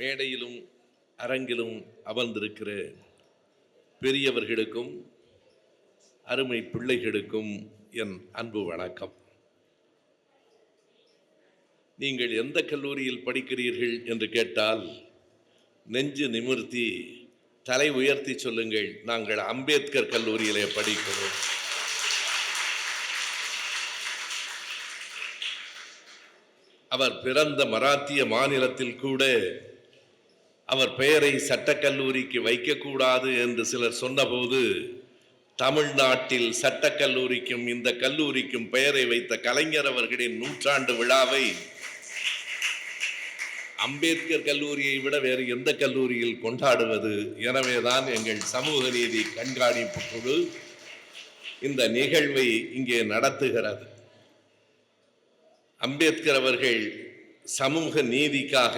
மேடையிலும் அரங்கிலும் அமர்ந்திருக்கிற பெரியவர்களுக்கும் அருமை பிள்ளைகளுக்கும் என் அன்பு வணக்கம். நீங்கள் எந்த கல்லூரியில் படிக்கிறீர்கள் என்று கேட்டால் நெஞ்சு நிமிர்த்தி தலை உயர்த்தி சொல்லுங்கள் நாங்கள் அம்பேத்கர் கல்லூரியிலே படிக்கிறோம். அவர் பிறந்த மராத்திய மாநிலத்தில் கூட அவர் பெயரை சட்டக்கல்லூரிக்கு வைக்கக்கூடாது என்று சிலர் சொன்னபோது தமிழ்நாட்டில் சட்டக்கல்லூரிக்கும் இந்த கல்லூரிக்கும் பெயரை வைத்த கலைஞர் அவர்களின் நூற்றாண்டு விழாவை அம்பேத்கர் கல்லூரியை விட வேறு எந்த கல்லூரியில் கொண்டாடுவது எனவேதான் எங்கள் சமூக நீதி கண்காணிப்பு குழு இந்த நிகழ்வை இங்கே நடத்துகிறது. அம்பேத்கர் அவர்கள் சமூக நீதிக்காக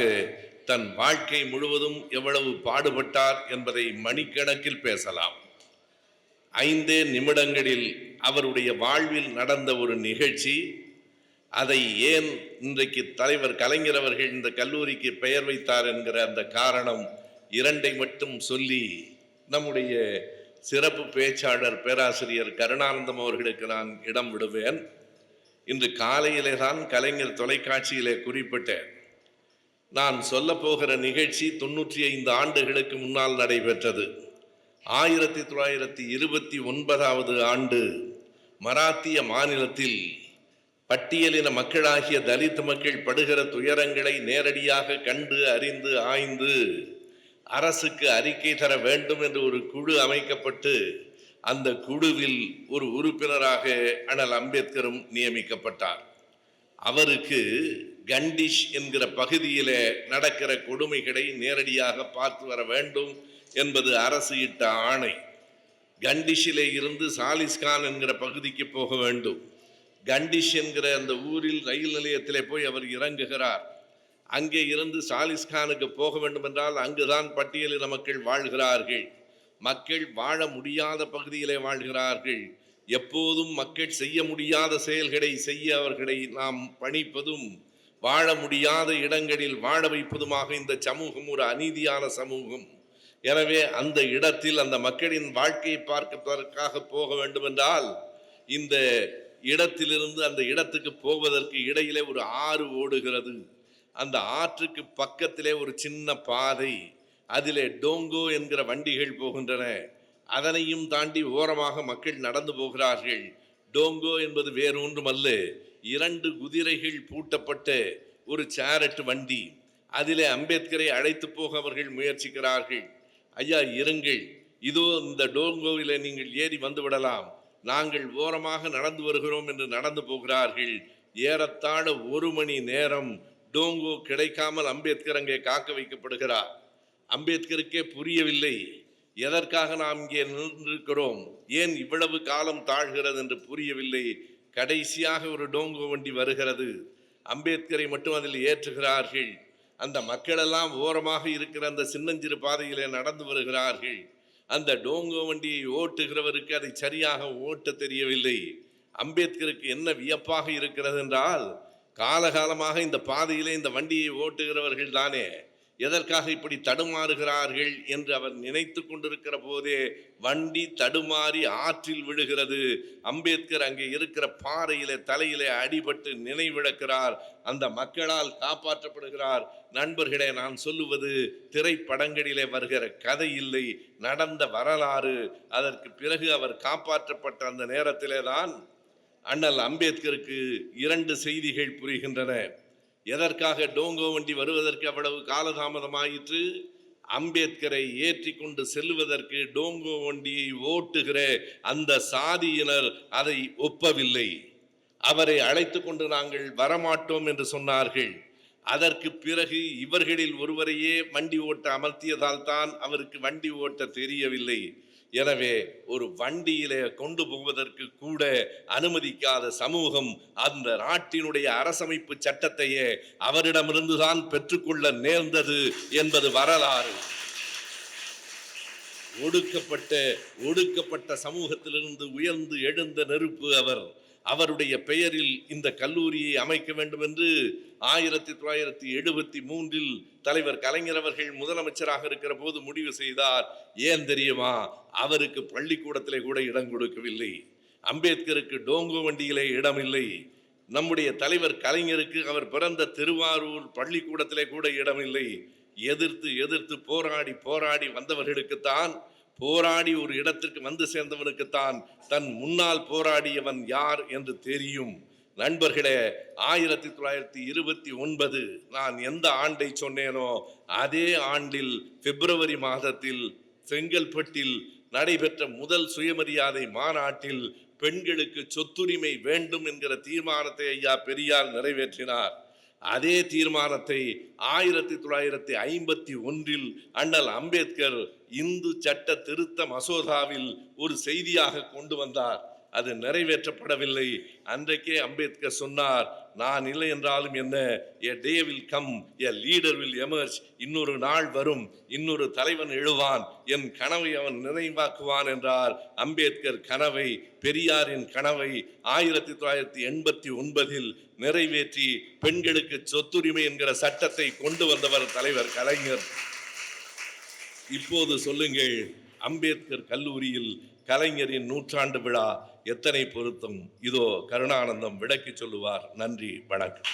தன் வாழ்க்கை முழுவதும் எவ்வளவு பாடுபட்டார் என்பதை மணிக்கணக்கில் பேசலாம். ஐந்தே நிமிடங்களில் அவருடைய வாழ்வில் நடந்த ஒரு நிகழ்ச்சி. அதை ஏன் இன்றைக்கு தலைவர் கலைஞர் அவர்கள் இந்த கல்லூரிக்கு பெயர் வைத்தார் என்கிற அந்த காரணம் இரண்டை மட்டும் சொல்லி நம்முடைய சிறப்பு பேச்சாளர் பேராசிரியர் கருணானந்தம் அவர்களுக்கு நான் இடம் விடுவேன். இன்று காலையிலே தான் கலைஞர் தொலைக்காட்சியிலே குறிப்பிட்டேன். நான் சொல்ல போகிற நிகழ்ச்சி தொண்ணூற்றி ஐந்து ஆண்டுகளுக்கு முன்னால் நடைபெற்றது. ஆயிரத்தி தொள்ளாயிரத்தி இருபத்தி ஒன்பதாவது ஆண்டு மராத்திய மாநிலத்தில் பட்டியலின மக்களாகிய தலித் மக்கள் படுகிற துயரங்களை நேரடியாக கண்டு அறிந்து ஆய்ந்து அரசுக்கு அறிக்கை தர வேண்டும் என்று ஒரு குழு அமைக்கப்பட்டு அந்த குழுவில் ஒரு உறுப்பினராக அனல் அம்பேத்கரும் நியமிக்கப்பட்டார். அவருக்கு கண்டிஷ் என்கிற பகுதியிலே நடக்கிற கொடுமைகளை நேரடியாக பார்த்து வர வேண்டும் என்பது அரசு இட்ட ஆணை. கண்டிஷிலே இருந்து சாலிஸ்கான் என்கிற பகுதிக்கு போக வேண்டும். கண்டிஷ் என்கிற அந்த ஊரில் ரயில் நிலையத்திலே போய் அவர் இறங்குகிறார். அங்கே இருந்து சாலிஸ்கானுக்கு போக வேண்டும் என்றால் அங்குதான் பட்டியலின மக்கள் வாழ்கிறார்கள். மக்கள் வாழ முடியாத பகுதியிலே வாழ்கிறார்கள். எப்போதும் மக்கள் செய்ய முடியாத செயல்களை செய்ய அவர்களை நாம் பணிப்பதும் வாழ முடியாத இடங்களில் வாழ வைப்பதுமாக இந்த சமூகம் ஒரு அநீதியான சமூகம். எனவே அந்த இடத்தில் அந்த மக்களின் வாழ்க்கையை பார்ப்பதற்காக போக வேண்டுமென்றால் இந்த இடத்திலிருந்து அந்த இடத்துக்கு போவதற்கு இடையிலே ஒரு ஆறு ஓடுகிறது. அந்த ஆற்றுக்கு பக்கத்திலே ஒரு சின்ன பாதை அதிலே டோங்கோ என்கிற வண்டிகள் போகின்றன. அதனையும் தாண்டி ஓரமாக மக்கள் நடந்து போகிறார்கள். டோங்கோ என்பது வேறொன்றும் அல்ல இரண்டு குதிரைகள் பூட்டப்பட்ட ஒரு சேரட் வண்டி அதிலே அம்பேத்கரை அழைத்து போக அவர்கள் முயற்சிக்கிறார்கள். ஐயா இருங்கள். இதோ இந்த டோங்கோவிலே நீங்கள் ஏறி வந்து விடலாம். நாங்கள் ஓரமாக நடந்து வருகிறோம் என்று நடந்து போகிறார்கள். ஏறத்தாழ ஒரு மணி நேரம் டோங்கோ கிடைக்காமல் அம்பேத்கர் அங்கே காக்க வைக்கப்படுகிறார். அம்பேத்கருக்கே புரியவில்லை. எதற்காக நாம் இங்கே நின்றிருக்கிறோம்? ஏன் இவ்வளவு காலம் தாழ்கிறது என்று புரியவில்லை. கடைசியாக ஒரு டோங்கோ வண்டி வருகிறது. அம்பேத்கரை மட்டும் அதில் ஏற்றுகிறார்கள். அந்த மக்களெல்லாம் ஓரமாக இருக்கிற அந்த சின்னஞ்சிறு பாதையிலே நடந்து வருகிறார்கள். அந்த டோங்கோ வண்டியை ஓட்டுகிறவருக்கு அதை சரியாக ஓட்ட தெரியவில்லை. அம்பேத்கருக்கு என்ன வியப்பாக இருக்கிறது என்றால் காலகாலமாக இந்த பாதையிலே இந்த வண்டியை ஓட்டுகிறவர்கள் தானே. எதற்காக இப்படி தடுமாறுகிறார்கள் என்று அவர் நினைத்து கொண்டிருக்கிற போதே வண்டி தடுமாறி ஆற்றில் விழுகிறது. அம்பேத்கர் அங்கே இருக்கிற பாறையிலே தலையிலே அடிபட்டு நினைவிழக்கிறார். அந்த மக்களால் காப்பாற்றப்படுகிறார். நண்பர்களே நான் சொல்லுவது திரைப்படங்களிலே வருகிற கதை இல்லை. நடந்த வரலாறு. அதற்கு பிறகு அவர் காப்பாற்றப்பட்ட அந்த நேரத்திலே தான் அண்ணல் அம்பேத்கருக்கு இரண்டு செய்திகள் புரிகின்றன. எதற்காக டோங்கோ வண்டி வருவதற்கு அவ்வளவு காலதாமதமாயிற்று? அம்பேத்கரை ஏற்றி கொண்டு செல்வதற்கு டோங்கோ வண்டியை ஓட்டுகிற அந்த சாதியினர் அதை ஒப்பவில்லை. அவரை அழைத்து கொண்டு நாங்கள் வரமாட்டோம் என்று சொன்னார்கள். அதற்கு பிறகு இவர்களில் ஒருவரையே வண்டி ஓட்ட அமர்த்தியதால் தான் அவருக்கு வண்டி ஓட்ட தெரியவில்லை. எனவே ஒரு வண்டியிலே கொண்டு போவதற்கு கூட அனுமதிக்காத சமூகம் அந்த நாட்டினுடைய அரசமைப்பு சட்டத்தையே அவரிடமிருந்துதான் பெற்றுக்கொள்ள நேர்ந்தது என்பது வரலாறு. ஒடுக்கப்பட்ட ஒடுக்கப்பட்ட சமூகத்திலிருந்து உயர்ந்து எழுந்த நெருப்பு அவர். அவருடைய பெயரில் இந்த கல்லூரியை அமைக்க வேண்டும் என்று ஆயிரத்தி தொள்ளாயிரத்தி எழுபத்தி மூன்றில் தலைவர் கலைஞர் அவர்கள் முதலமைச்சராக இருக்கிற போது முடிவு செய்தார். ஏன் தெரியுமா? அவருக்கு பள்ளிக்கூடத்திலே கூட இடம் கொடுக்கவில்லை. அம்பேத்கருக்கு டோங்கோ வண்டியிலே இடம் இல்லை நம்முடைய தலைவர் கலைஞருக்கு அவர் பிறந்த திருவாரூர் பள்ளிக்கூடத்திலே கூட இடமில்லை. எதிர்த்து எதிர்த்து போராடி போராடி வந்தவர்களுக்குத்தான் போராடி ஒரு இடத்திற்கு வந்து சேர்ந்தவனுக்குத்தான் தன் முன்னால் போராடியவன் யார் என்று தெரியும். நண்பர்களே ஆயிரத்தி தொள்ளாயிரத்தி இருபத்தி ஒன்பது நான் எந்த ஆண்டை சொன்னேனோ அதே ஆண்டில் பிப்ரவரி மாதத்தில் செங்கல்பட்டில் நடைபெற்ற முதல் சுயமரியாதை மாநாட்டில் பெண்களுக்கு சொத்துரிமை வேண்டும் என்கிற தீர்மானத்தை ஐயா பெரியார் நிறைவேற்றினார். அதே தீர்மானத்தை ஆயிரத்தி தொள்ளாயிரத்தி ஐம்பத்தி ஒன்றில் அண்ணல் அம்பேத்கர் இந்து சட்ட திருத்த மசோதாவில் ஒரு செய்தியாக கொண்டு வந்தார். அது நிறைவேற்றப்படவில்லை. அன்றைக்கே அம்பேத்கர் சொன்னார் நான் இல்லை என்றாலும் என்ன? A day will come a leader will emerge இன்னொரு நாள் வரும். இன்னொரு தலைவன் எழுவான். என் கனவை அவன் நினைவாக்குவான் என்றார். அம்பேத்கர் கனவை பெரியாரின் கனவை ஆயிரத்தி தொள்ளாயிரத்தி எண்பத்தி ஒன்பதில் நிறைவேற்றி பெண்களுக்கு சொத்துரிமை என்கிற சட்டத்தை கொண்டு வந்தவர் தலைவர் கலைஞர். இப்போது சொல்லுங்கள் அம்பேத்கர் கல்லூரியில் கலைஞரின் நூற்றாண்டு விழா எத்தனை பொருத்தம்? இதோ கருணானந்தம் விளக்கி சொல்லுவார். நன்றி வணக்கம்.